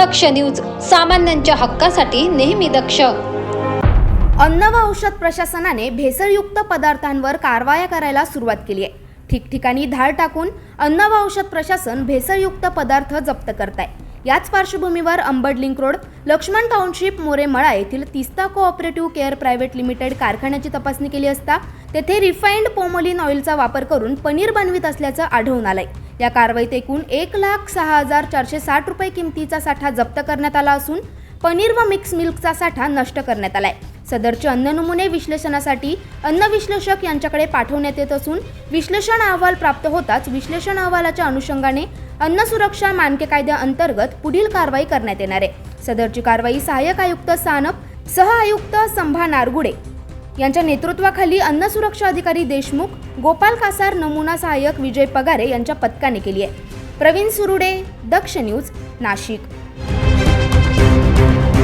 दक्ष news सामान्यांच्या हक्कासाठी नेहमी दक्ष. अन्न व औषध प्रशासनाने भेसळयुक्त पदार्थांवर कारवाया करायला सुरुवात केली आहे. ठिकठिकाणी धाड टाकून अन्न व औषध प्रशासन भेसळयुक्त पदार्थ जप्त करत आहे याच पार्श्वभूमीवर Ambad link road Laxman township Moremala येथील Tista cooperative care private limited कारखान्याची तपासणी केली असता तेथे रिफाईंड पोमोलिन ऑइलचा वापर करून पनीर बनवित असल्याचं आढळून आलंय. या कारवाईत एकूण एक लाख सहा हजार चारशे साठ रुपये किमतीचा साठा जप्त करण्यात आला असून पनीर व मिक्स मिल्कचा साठा नष्ट करण्यात आलाय. सदरचे अन्न नमुने विश्लेषणासाठी अन्न विश्लेषक यांच्याकडे पाठवण्यात येत असून विश्लेषण अहवाल प्राप्त होताच विश्लेषण अहवालाच्या अनुषंगाने अन्न सुरक्षा मानके कायद्याअंतर्गत पुढील कारवाई करण्यात येणार आहे. सदरची कारवाई सहाय्यक आयुक्त सानप सह आयुक्त संभा नारगुडे यांच्या नेतृत्वाखाली अन्न सुरक्षा अधिकारी देशमुख गोपाल कासार नमुना सहाय्यक विजय पगारे यांच्या पथकाने केली आहे. प्रवीण सुरुडे दक्ष न्यूज नाशिक.